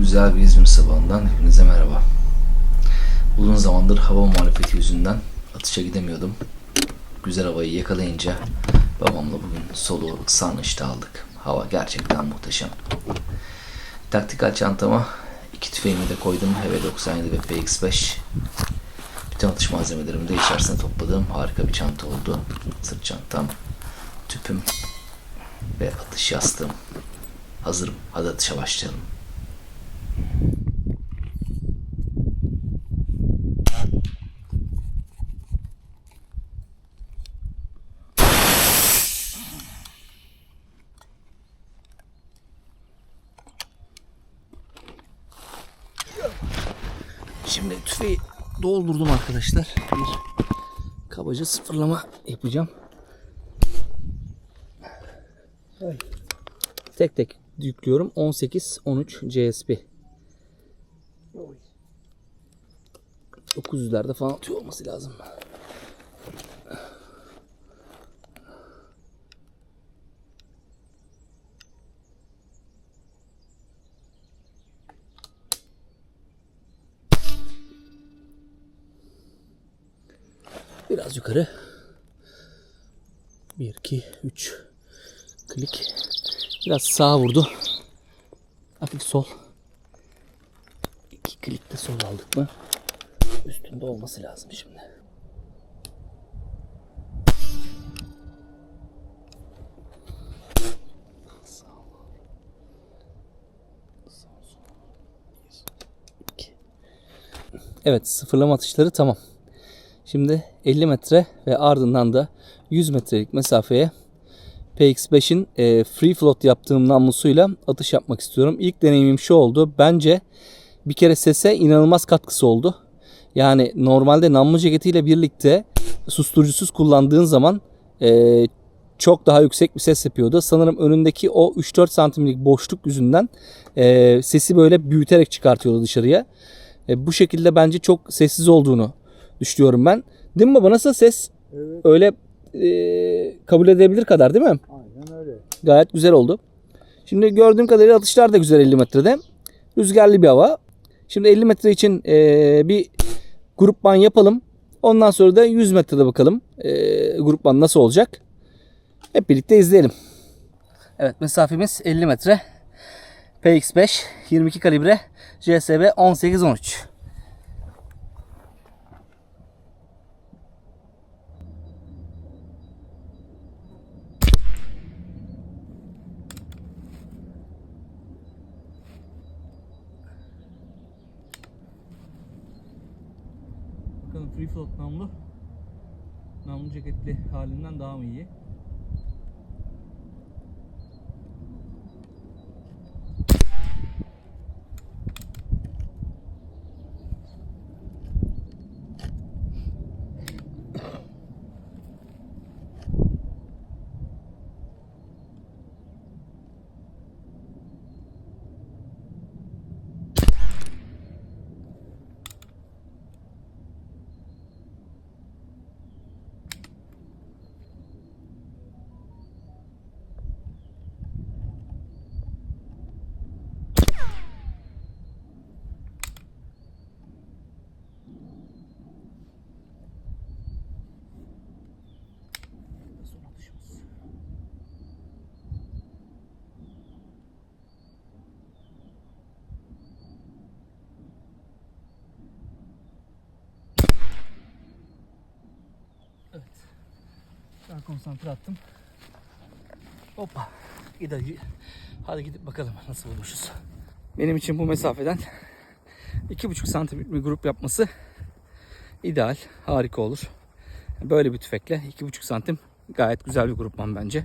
Güzel bir İzmir sabahından hepinize merhaba. Uzun zamandır hava muhalefeti yüzünden atışa gidemiyordum. Güzel havayı yakalayınca babamla bugün solu sarnıçta aldık. Hava gerçekten muhteşem. Taktikal çantama iki tüfeğimi de koydum. HV97 ve PX5. Bütün atış malzemelerimi de içerisine topladığım harika bir çanta oldu. Sırt çantam, tüpüm ve atış yastığım. Hazırım. Hadi atışa başlayalım. Şimdi tüfeği doldurdum arkadaşlar. Bir kabaca sıfırlama yapacağım. Tek tek yüklüyorum. 18 13 CSP. 900'lerde falan atıyor olması lazım. Biraz yukarı. 1 2 3 klik. Biraz sağa vurdu. Hafif sol. İki klik de sol aldık mı? Üstünde olması lazım şimdi. Evet sıfırlama atışları tamam. Şimdi 50 metre ve ardından da 100 metrelik mesafeye PX5'in e, free float yaptığım namlusuyla atış yapmak istiyorum. İlk deneyimim şu oldu. Bence bir kere sese inanılmaz katkısı oldu. Yani normalde namlu ceketiyle birlikte susturucusuz kullandığın zaman e, çok daha yüksek bir ses yapıyordu. Sanırım önündeki o 3-4 santimlik boşluk yüzünden e, sesi böyle büyüterek çıkartıyordu dışarıya. E, bu şekilde bence çok sessiz olduğunu düşünüyorum ben. Değil mi baba? Nasıl ses? Evet. Öyle e, kabul edilebilir kadar değil mi? Aynen öyle. Gayet güzel oldu. Şimdi gördüğüm kadarıyla atışlar da güzel 50 metrede. Rüzgarlı bir hava. Şimdi 50 metre için e, bir grupman yapalım. Ondan sonra da 100 metrede bakalım e, grupman nasıl olacak. Hep birlikte izleyelim. Evet mesafemiz 50 metre. PX5 22 kalibre CSB 18-13. Free float namlu. Namlu ceketli halinden daha mı iyi? Evet. Daha konsantre attım. Hoppa. Hadi, hadi gidip bakalım nasıl bulmuşuz. Benim için bu mesafeden 2,5 santimlik bir grup yapması ideal, harika olur. Böyle bir tüfekle 2,5 santim gayet güzel bir grupman bence.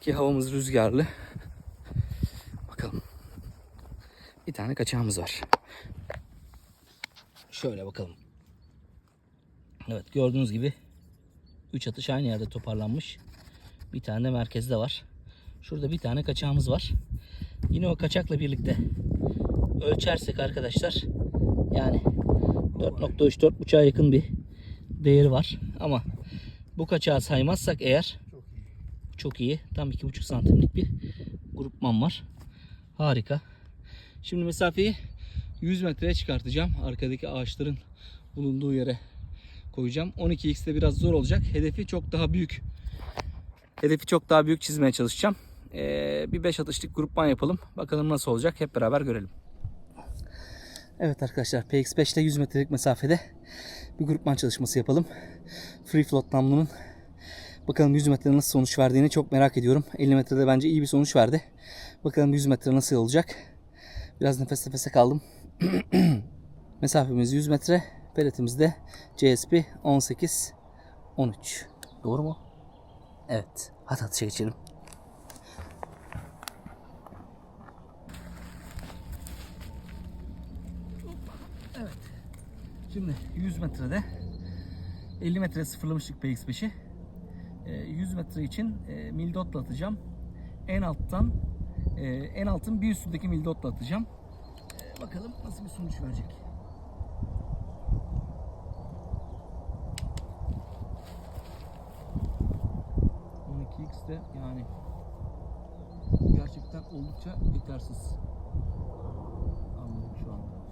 Ki havamız rüzgarlı. Bakalım. Bir tane kaçağımız var. Şöyle bakalım. Evet gördüğünüz gibi 3 atış aynı yerde toparlanmış. Bir tane de merkezde var. Şurada bir tane kaçağımız var. Yine o kaçakla birlikte ölçersek arkadaşlar yani 4.3 4.5'a yakın bir değeri var. Ama bu kaçağı saymazsak eğer Çok iyi. çok iyi. Tam 2.5 santimlik bir grupman var. Harika. Şimdi mesafeyi 100 metreye çıkartacağım. Arkadaki ağaçların bulunduğu yere koyacağım. 12x'te biraz zor olacak. Hedefi çok daha büyük. Hedefi çok daha büyük çizmeye çalışacağım. Ee, bir 5 atışlık grupman yapalım. Bakalım nasıl olacak. Hep beraber görelim. Evet arkadaşlar PX5'te 100 metrelik mesafede bir grupman çalışması yapalım. Free float namlunun bakalım 100 metrede nasıl sonuç verdiğini çok merak ediyorum. 50 metrede bence iyi bir sonuç verdi. Bakalım 100 metre nasıl olacak. Biraz nefes nefese kaldım. Mesafemiz 100 metre. Peletimiz de CSP 18 13. Doğru mu? Evet. Hadi atışa geçelim. Evet. Şimdi 100 metrede 50 metre sıfırlamıştık PX5'i. Ee, 100 metre için e, mildotla atacağım. En alttan e, en altın bir üstündeki mildotla atacağım. Ee, bakalım nasıl bir sonuç verecek. De yani gerçekten oldukça yetersiz. Anladım şu anda.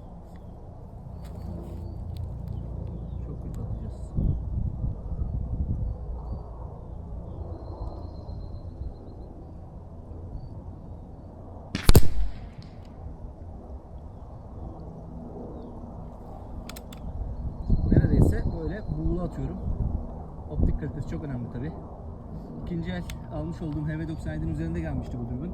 Çok kötü atacağız. Neredeyse böyle buğulu atıyorum. Optik kalitesi çok önemli tabi. İkinci el almış olduğum HV97'nin üzerinde gelmişti bu dürbün.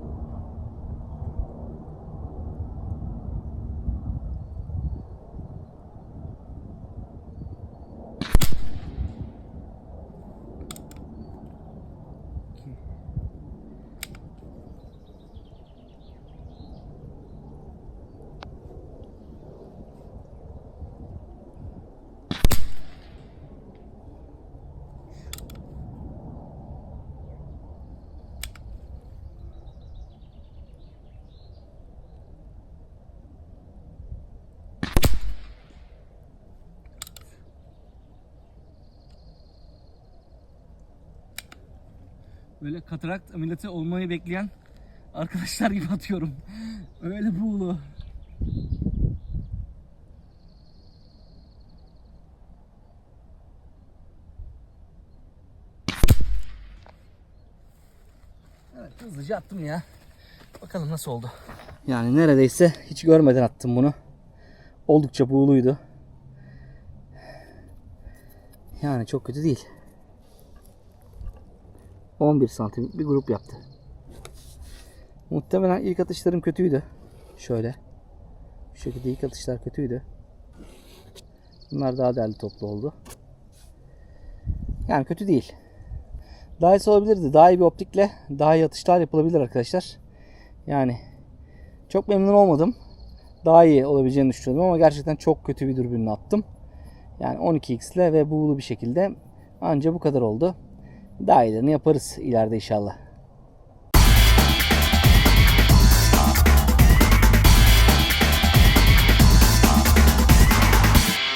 Böyle katarakt ameliyatı olmayı bekleyen arkadaşlar gibi atıyorum. Öyle buğulu. Evet hızlıca attım ya. Bakalım nasıl oldu. Yani neredeyse hiç görmeden attım bunu. Oldukça buğuluydu. Yani çok kötü değil. 11 santim bir grup yaptı. Muhtemelen ilk atışlarım kötüydü. Şöyle. Şu şekilde ilk atışlar kötüydü. Bunlar daha değerli toplu oldu. Yani kötü değil. Daha iyisi olabilirdi. Daha iyi bir optikle daha iyi atışlar yapılabilir arkadaşlar. Yani çok memnun olmadım. Daha iyi olabileceğini düşünüyordum ama gerçekten çok kötü bir dürbünle attım. Yani 12x ile ve buğulu bir şekilde anca bu kadar oldu. Daha iyilerini yaparız ileride inşallah.